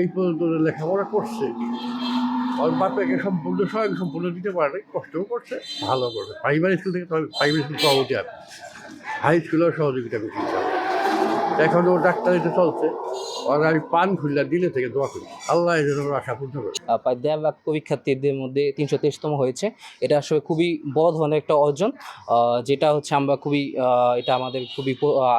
এই পর্যন্ত ওরা লেখাপড়া করছে ওর বাপেকে সম্পূর্ণ সহায়ক সম্পূর্ণ দিতে পারে কষ্টও করছে ভালো করবে। প্রাইমারি স্কুল থেকে তবে প্রাইমারি স্কুল সভাপতি আর হাই স্কুলেও সহযোগিতা বেশি দিতে এখন ও ডাক্তারিতে চলছে। ওর আমি পান খুললা দিলে থেকে দোয়া করি। আল্লাহ এই জন্য ওর আশা পূর্ণ করে প্রায় দেড় লাখ পরীক্ষার্থীদের মধ্যে তিনশো তেইশতম হয়েছে। এটা আসলে খুবই বড় ধরনের একটা অর্জন যেটা হচ্ছে আমরা খুবই এটা আমাদের খুবই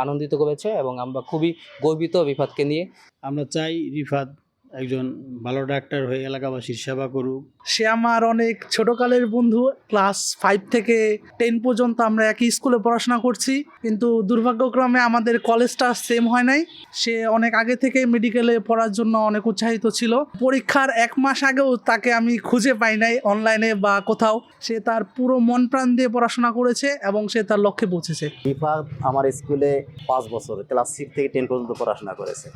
আনন্দিত করেছে এবং আমরা খুবই গর্বিত রিফাতকে নিয়ে। আমরা চাই রিফাত একজন ভালো ডাক্তার হয়ে এলাকাবাসীর সেবা করুক। সে আমার অনেক ছোটকালের বন্ধু, ক্লাস ফাইভ থেকে টেন পর্যন্ত আমরা একই স্কুলে পড়াশোনা করছি। কিন্তু দুর্ভাগ্যক্রমে আমাদের কলেজটা সেম হয় নাই। সে অনেক আগে থেকে মেডিকেলে পড়ার জন্য অনেক উৎসাহিত ছিল। পরীক্ষার এক মাস আগেও তাকে আমি খুঁজে পাই নাই অনলাইনে বা কোথাও। সে তার পুরো মন প্রাণ দিয়ে পড়াশোনা করেছে এবং সে তার লক্ষ্যে পৌঁছেছে। রিফাত আমার স্কুলে পাঁচ বছর ক্লাস সিক্স থেকে টেন পর্যন্ত পড়াশোনা করেছে।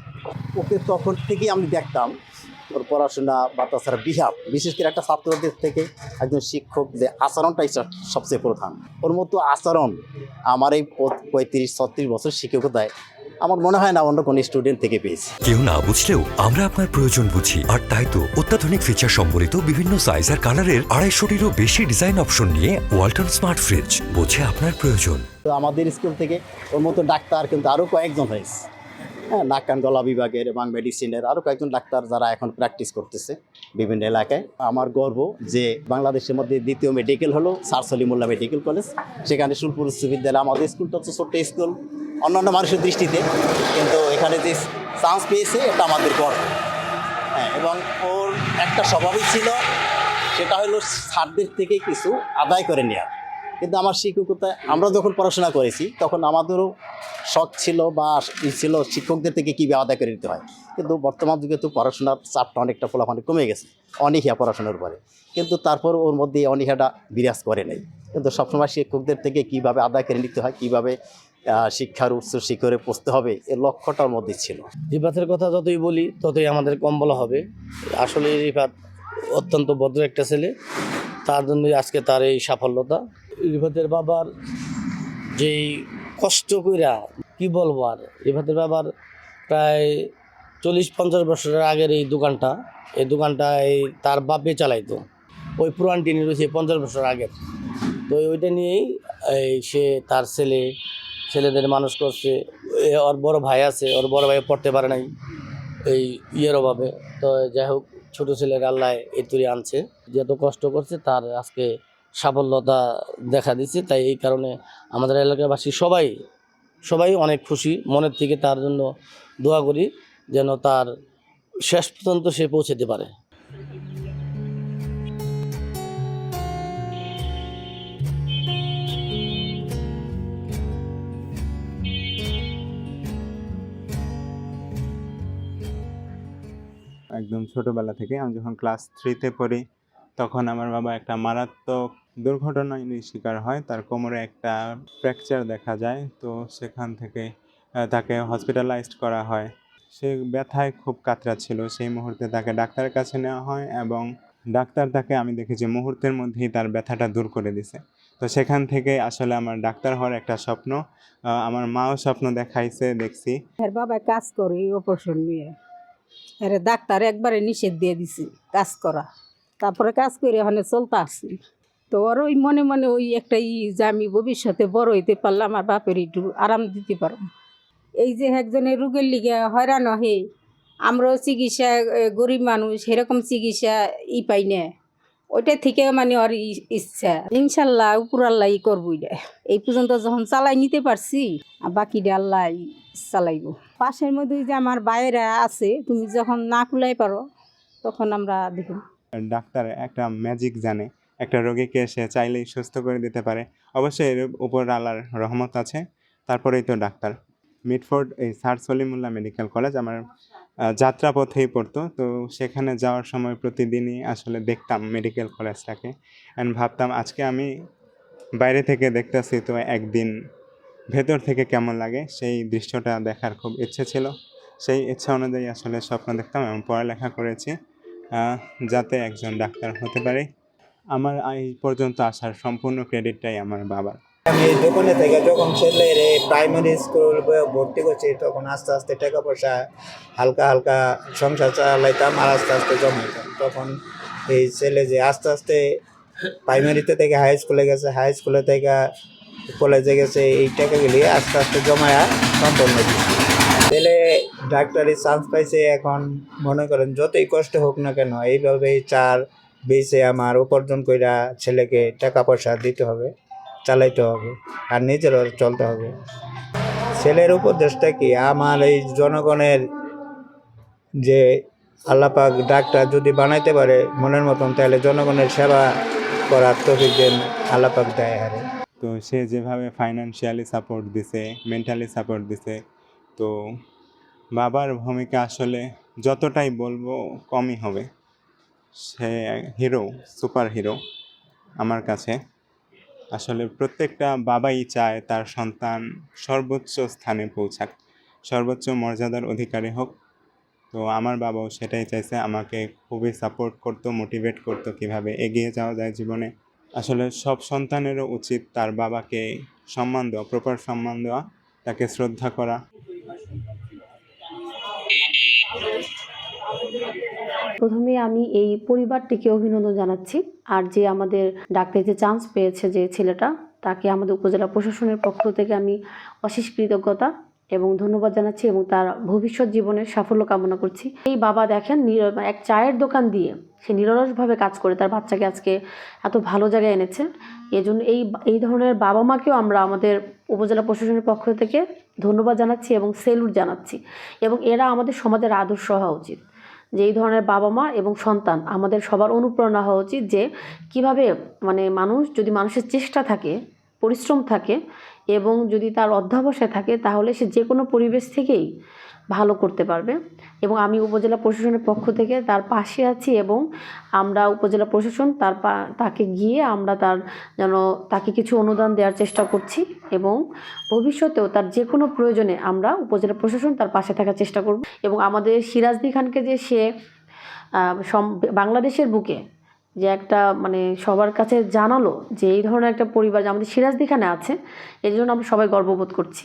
ওকে তখন থেকেই আমি দেখতাম ওর পড়াশোনা বা তাছাড়া বিহাব বিশেষ করে একটা ছাত্রদের থেকে একজন শিক্ষক যে আচরণটাই সবচেয়ে প্রধান। ওর মতো আচরণ আমার এই পঁয়ত্রিশ ছত্রিশ বছর শিক্ষকতায় আমার মনে হয় না অন্য কোনো স্টুডেন্ট থেকে পেয়েছি। কেউ না বুঝলেও আমরা আপনার প্রয়োজন বুঝি। আর তাই তো অত্যাধুনিক ফিচার সম্বলিত বিভিন্ন সাইজ আর কালারের আড়াইশোটিরও বেশি ডিজাইন অপশন নিয়ে ওয়ালটন স্মার্ট ফ্রিজ বোঝে আপনার প্রয়োজন। তো আমাদের স্কুল থেকে ওর মতো ডাক্তার কিন্তু আরও কয়েকজন হয়েছে। হ্যাঁ নাক কান গলা বিভাগের এবং মেডিসিনের আরও কয়েকজন ডাক্তার যারা এখন প্র্যাকটিস করতেছে বিভিন্ন এলাকায়। আমার গর্ব যে বাংলাদেশের মধ্যে দ্বিতীয় মেডিকেল হলো স্যার সলিমুল্লাহ মেডিকেল কলেজ সেখানে সুলপুর উচ্চ বিদ্যালয়, আমাদের স্কুলটা হচ্ছে ছোট্ট স্কুল অন্যান্য মানুষের দৃষ্টিতে। কিন্তু এখানে যে চান্স পেয়েছে, এটা আমাদের গর্ব। হ্যাঁ এবং ওর একটা স্বভাবই ছিল, সেটা হলো স্যারদের থেকে কিছু আদায় করে নেওয়া কিন্তু আমার শিক্ষকতা আমরা যখন পড়াশোনা করেছি, তখন আমাদেরও শখ ছিল বা ই ছিল শিক্ষকদের থেকে কী আদায় করে নিতে হয়। কিন্তু বর্তমান যুগে তো পড়াশোনার চাপটা অনেকটা ফলাফল কমে গেছে, অনীহা পড়াশোনার পরে কিন্তু তারপর ওর মধ্যে অনীহাটা বিরাজ করে নেই। কিন্তু সবসময় শিক্ষকদের থেকে কীভাবে আদায় করে নিতে হয়, কীভাবে শিক্ষার উচ্চ শিখরে পৌঁছতে হবে এর লক্ষ্যটার মধ্যে ছিল। রিফাতের কথা যতই বলি, ততই আমাদের কম বলা হবে। আসলে রিফাত অত্যন্ত ভদ্র একটা ছেলে। তার জন্যই আজকে তার এই সাফল্যতা। রিফাতের বাবার যেই কষ্ট কইরা, কি বলব আর? রিফাতের বাবার প্রায় চল্লিশ, পঞ্চাশ বছরের আগের এই দোকানটা এই দোকানটা এই তার বাপে চালাইতো। ওই পুরান টিনি রয়েছে পঞ্চাশ বছর আগের। তো ওইটা নিয়েই এই সে তার ছেলে, ছেলেদের মানুষ করছে। ওর বড় ভাই আছে, ওর বড় ভাই পড়তে পারে নাই এই ইয়ের অভাবে। তো যাই হোক, ছোটো ছেলের আল্লাহ তুলে আনছে। যত কষ্ট করছে, তার আজকে সাফল্যতা দেখা দিচ্ছে। তাই এই কারণে আমাদের এলাকাবাসী সবাই সবাই অনেক খুশি। মনের থেকে তার জন্য দোয়া করি যেন তার শেষ পর্যন্ত সে পৌঁছাতে পারে। একদম ছোটোবেলা থেকে আমি যখন ক্লাস থ্রিতে পড়ি, তখন আমার বাবা একটা মারাত্মক দুর্ঘটনায় শিকার হয়। তার কোমরে একটা ফ্র্যাকচার দেখা যায়, তো সেখান থেকে তাকে হসপিটালাইজড করা হয়। সে ব্যথায় খুব কাতরা ছিল সেই মুহূর্তে তাকে ডাক্তারের কাছে নেওয়া হয় এবং ডাক্তার তাকে, আমি দেখেছি, মুহূর্তের মধ্যেই তার ব্যথাটা দূর করে দিছে। তো সেখান থেকে আসলে আমার ডাক্তার হওয়ার একটা স্বপ্ন আমার মাও স্বপ্ন দেখাইছে, দেখছি। এর বাবা কাজ করে অপারেশন নিয়ে। আরে ডাক্তার একবারে নিষেধ দিয়ে দিছি, কাজ করা। তারপরে কাজ করে ওখানে চলতে আসছি। তো ওর ওই মনে মনে ওই একটা ই যে আমি ভবিষ্যতে বড় হইতে পারলে আমার বাপের একটু আরাম দিতে পারব। এই যে একজনের রোগের লিগে হয়রান হে আমরাও চিকিৎসা গরিব মানুষ, সেরকম চিকিৎসা ই পাই না। ওইটা থেকে মানে ওর ইচ্ছা। ইনশাল্লাহ উপর আল্লাহ ই করব এই পর্যন্ত যখন চালাই নিতে পারছি বাকিটা আল্লাহ চালাইব। পাশের মধ্যে যে আমার বাইরা আছে, তুমি যখন না কুলাই পারো, তখন আমরা দেখুন। ডাক্তার একটা ম্যাজিক জানে। একটা রোগীকে সে চাইলেই সুস্থ করে দিতে পারে। অবশ্যই এর উপর আল্লাহর রহমত আছে। তারপরেই তো ডাক্তার। মিটফোর্ড, এই স্যার সলিমুল্লাহ মেডিকেল কলেজ আমার যাত্রাপথেই পড়তো। তো সেখানে যাওয়ার সময় প্রতিদিনই আসলে দেখতাম মেডিকেল কলেজটাকে। অ্যান্ড ভাবতাম, আজকে আমি বাইরে থেকে দেখতেছি তো একদিন ভেতর থেকে কেমন লাগে? সেই দৃশ্যটা দেখার খুব ইচ্ছে ছিল। সেই ইচ্ছা অনুযায়ী আসলে স্বপ্ন দেখতাম এবং পড়ালেখা করেছি যাতে একজন ডাক্তার হতে পারি। আমার এই পর্যন্ত আসার সম্পূর্ণ ক্রেডিটটাই আমার বাবার। আমি এই দোকানে থেকে যখন ছেলের প্রাইমারি স্কুল ভর্তি করছি, তখন আস্তে আস্তে টাকা পয়সা হালকা হালকা সংসার চালাইতাম আর আস্তে আস্তে জমাইতাম। তখন এই ছেলে যে আস্তে আস্তে প্রাইমারিতে থেকে হাই স্কুলে গেছে হাই স্কুলে থেকে কলেজে গেছে, এই টাকাগুলি আস্তে আস্তে জমায়া সম্পন্ন ছেলে ডাক্তারি চান্স পাইছে, এখন মনে করেন যতই কষ্ট হোক না কেন, এইভাবেই চার বেসে আমার উপার্জন কইরা ছেলেকে টাকা পয়সা দিতে হবে, চালাইতে হবে আর নিজেরও চলতে হবে। ছেলের উপদেশটা কি? আমার এই জনগণের যে আল্লাপাক ডাক্তার যদি বানাইতে পারে মনের মতন, তাহলে জনগণের সেবা করার তফিক দেন আল্লাপাক দেয় হারে তো সে যেভাবে ফাইনান্সিয়ালি সাপোর্ট দিছে মেন্টালি সাপোর্ট দিছে, তো বাবার ভূমিকা আসলে যতটাই বলব কমই হবে। সে হিরো, সুপার হিরো আমার কাছে। আসলে প্রত্যেকটা বাবাই চায় তার সন্তান সর্বোচ্চ স্থানে পৌঁছাক, সর্বোচ্চ মর্যাদার অধিকারী হোক। তো আমার বাবাও সেটাই চাইছে, আমাকে খুবই সাপোর্ট করতো মোটিভেট করতো কীভাবে এগিয়ে যাওয়া যায় জীবনে। আসলে সব সন্তানেরও উচিত তার বাবাকে সম্মান দেওয়া প্রপার সম্মান দেওয়া, তাকে শ্রদ্ধা করা। প্রথমে আমি এই পরিবারটিকে অভিনন্দন জানাচ্ছি আর যে আমাদের ডাক্তারিতে চান্স পেয়েছে যে ছেলেটা, তাকে আমাদের উপজেলা প্রশাসনের পক্ষ থেকে আমি অশেষ কৃতজ্ঞতা এবং ধন্যবাদ জানাচ্ছি এবং তার ভবিষ্যৎ জীবনের সাফল্য কামনা করছি। এই বাবা দেখেন নির- এক চায়ের দোকান দিয়ে সে নিরলসভাবে কাজ করে, তার বাচ্চাকে আজকে এত ভালো জায়গায় এনেছে এজন্য এই এই ধরনের বাবা মাকেও আমরা আমাদের উপজেলা প্রশাসনের পক্ষ থেকে ধন্যবাদ জানাচ্ছি এবং সেলুট জানাচ্ছি এবং এরা আমাদের সমাজের আদর্শ হওয়া উচিত। যে এই ধরনের বাবা মা এবং সন্তান, আমাদের সবার অনুপ্রেরণা হওয়া উচিত যে কীভাবে মানে মানুষ যদি মানুষের চেষ্টা থাকে, পরিশ্রম থাকে এবং যদি তার অধ্যাবসায় থাকে, তাহলে সে যে কোনো পরিবেশ থেকেই ভালো করতে পারবে। এবং আমি উপজেলা প্রশাসনের পক্ষ থেকে তার পাশে আছি এবং আমরা উপজেলা প্রশাসন তার তাকে গিয়ে আমরা তার যেন তাকে কিছু অনুদান দেওয়ার চেষ্টা করছি এবং ভবিষ্যতেও তার যে কোনো প্রয়োজনে আমরা উপজেলা প্রশাসন তার পাশে থাকার চেষ্টা করব। এবং আমাদের সিরাজদি খানকে যে সে বাংলাদেশের বুকে যে একটা মানে সবার কাছে জানালো যে এই ধরনের একটা পরিবার, যে আমাদের সিরাজদিখানে আছে, এর জন্য আমরা সবাই গর্ববোধ করছি।